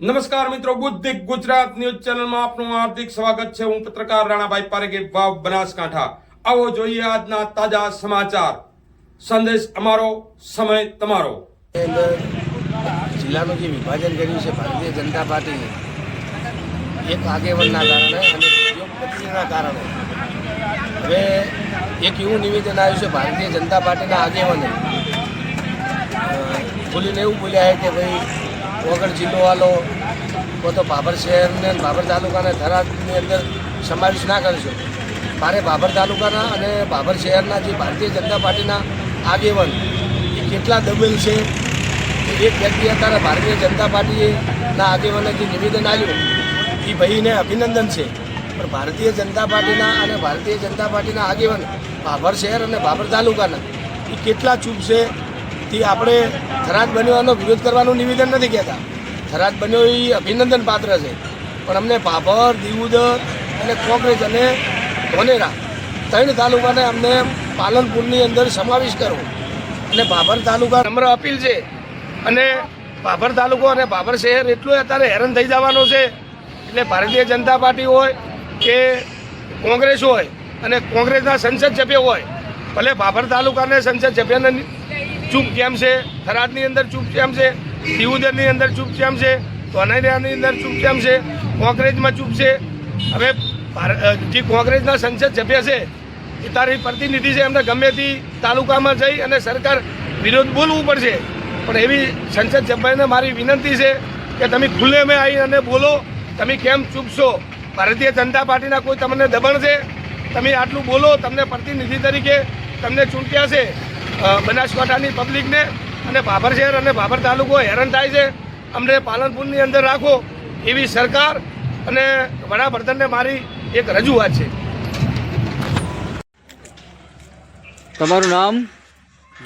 નમસ્કાર મિત્રો બુદ્ધિક ગુજરાત ન્યૂઝ ચેનલમાં આપનું હાર્દિક સ્વાગત છે. હું પત્રકાર રાણાભાઈ પારેખે વાવ બનાસકાંઠા. આવો જોઈએ આજના તાજા સમાચાર. સંદેશ અમારો, સમય તમારો. જિલ્લાનું જે વિભાજન કર્યું છે, ભારતીય જનતા પાર્ટીએ, એક આગેવાનના કારણે અને ઉદ્યોગપતિના કારણે. હવે એક એવું નિવેદન આવ્યું છે, ભારતીય જનતા પાર્ટીના આગેવાને બોલીને એવું બોલ્યા છે કે ભાઈ વગર જિલ્લો વાલો તો ભાભર શહેરને ભાભર તાલુકાને થરાદની અંદર સમાવેશ ના કરશો મારે ભાભર તાલુકાના અને ભાભર શહેરના જે ભારતીય જનતા પાર્ટીના આગેવાન, એ કેટલા દબેલ છે? એક વ્યક્તિ અત્યારે ભારતીય જનતા પાર્ટીએ ના આગેવાને જે નિવેદન આવ્યું એ ભાઈને અભિનંદન છે. પણ ભારતીય જનતા પાર્ટીના અને ભારતીય જનતા પાર્ટીના આગેવાન ભાભર શહેર અને ભાભર તાલુકાના, એ કેટલા ચૂપ છે? તે આપણે થરાદ બન્યોનો વિરોધ કરવાનું નિવેદન નથી કહેતા. થરાદ બન્યો એ અભિનંદન પાત્ર છે. પણ અમને ભાભર દીવુદર અને કોંગ્રેસ અને ધોનેરા ત્રણ તાલુકાને અમને પાલનપુરની અંદર સમાવેશ કરવો અને ભાભર તાલુકા નમ્ર અપીલ છે. અને ભાભર તાલુકો અને ભાભર શહેર એટલું અત્યારે હેરાન થઈ જવાનો છે. એટલે ભારતીય જનતા પાર્ટી હોય કે કોંગ્રેસ હોય અને કોંગ્રેસના સંસદ સભ્ય હોય, ભલે ભાભર તાલુકાને સંસદ સભ્યને ચૂપ કેમ છે? થરાદની અંદર ચૂપ કેમ છે? સિવુદરની અંદર ચૂપ કેમ છે? ધોનેરાની અંદર ચૂપ કેમ છે? કોંગ્રેસમાં ચૂપ છે? હવે જે કોંગ્રેસના સંસદ સભ્ય છે, એ તારી પ્રતિનિધિ છે, એમને ગમે તે તાલુકામાં જઈ અને સરકાર વિરોધ બોલવું પડશે. પણ એવી સંસદ સભ્યને મારી વિનંતી છે કે તમે ખુલ્લે મેં આવી અને બોલો, તમે કેમ ચૂપ છો? ભારતીય જનતા પાર્ટીના કોઈ તમને દબાણ છે? તમે આટલું બોલો, તમને પ્રતિનિધિ તરીકે તમને ચૂંટ્યા છે. બનાસકાંઠાની પબ્લિકને અને ભાભર શહેર અને ભાભર તાલુકો હેરાન થાય છે. અમને પાલનપુરની અંદર રાખો એવી સરકાર અને વડાપ્રધાનને મારી એક રજૂઆત છે. તમારું નામ?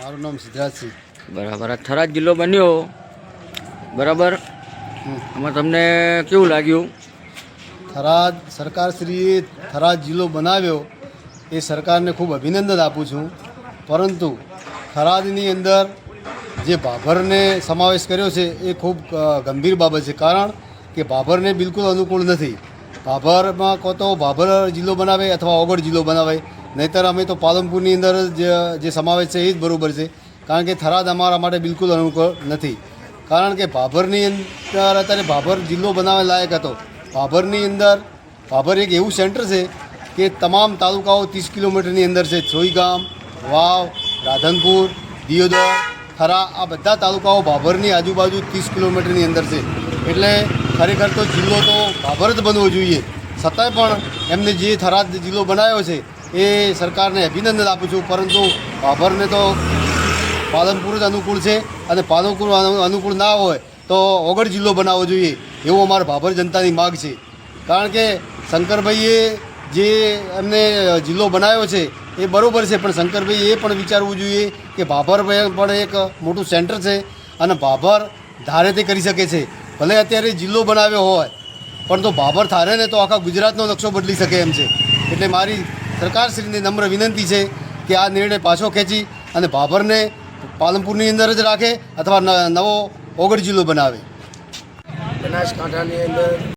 મારું નામ સિદ્ધરાજસિંહ બરાબર. આ થરાદ જિલ્લો બન્યો. બરાબર? આમાં તમને કેવું લાગ્યું? થરાદ સરકારશ્રીએ થરાદ જિલ્લો બનાવ્યો. એ સરકારને ખૂબ અભિનંદન આપું છું. પરંતુ થરાદની અંદર જે ભાભરને સમાવેશ કર્યો છે એ ખૂબ ગંભીર બાબત છે. કારણ કે ભાભરને બિલકુલ અનુકૂળ નથી. ભાભરમાં કહો તો ભાભર જિલ્લો બનાવે અથવા ઓગળ જિલ્લો બનાવે. નહીતર અમે તો પાલનપુરની અંદર જ સમાવેશ છે એ જ બરાબર છે. કારણ કે થરાદ અમારા માટે બિલકુલ અનુકૂળ નથી. કારણ કે ભાભરની અંદર અત્યારે ભાભર જિલ્લો બનાવવા લાયક હતો. ભાભરની અંદર ભાભર એક એવું સેન્ટર છે કે તમામ તાલુકાઓ ત્રીસ કિલોમીટરની અંદર છે. સોઈગામ, વાવ રાધનપુર, દિયોદર, થરા, આ બધા તાલુકાઓ ભાભરની આજુબાજુ ત્રીસ કિલોમીટરની અંદર છે. એટલે ખરેખર તો જિલ્લો તો ભાભર જ બનવો જોઈએ. છતાંય પણ એમને જે થરાદ જિલ્લો બનાવ્યો છે, એ સરકારને અભિનંદન આપું છું. પરંતુ ભાભરને તો પાલનપુર જ અનુકૂળ છે અને પાલનપુર અનુકૂળ ના હોય તો ઓગળ જિલ્લો બનાવવો જોઈએ. એવો અમારા ભાભર જનતાની માગ છે. કારણ કે શંકરભાઈએ જે એમને જિલ્લો બનાવ્યો છે એ બરાબર છે, પણ શંકરભાઈ એ પણ વિચારવું જોઈએ કે ભાભર પણ એક મોટું સેન્ટર છે અને ભાભર ધારે તે કરી શકે છે. ભલે અત્યારે જિલ્લો બનાવ્યો હોય, પણ તો ભાભર થારે ને તો આખા ગુજરાતનો નકશો બદલી શકે એમ છે. એટલે મારી સરકારશ્રીને નમ્ર વિનંતી છે કે આ નિર્ણય પાછો ખેંચી અને ભાભરને પાલનપુરની અંદર જ રાખે અથવા નવો ઓગળ જિલ્લો બનાવે. બનાસકાંઠાની અંદર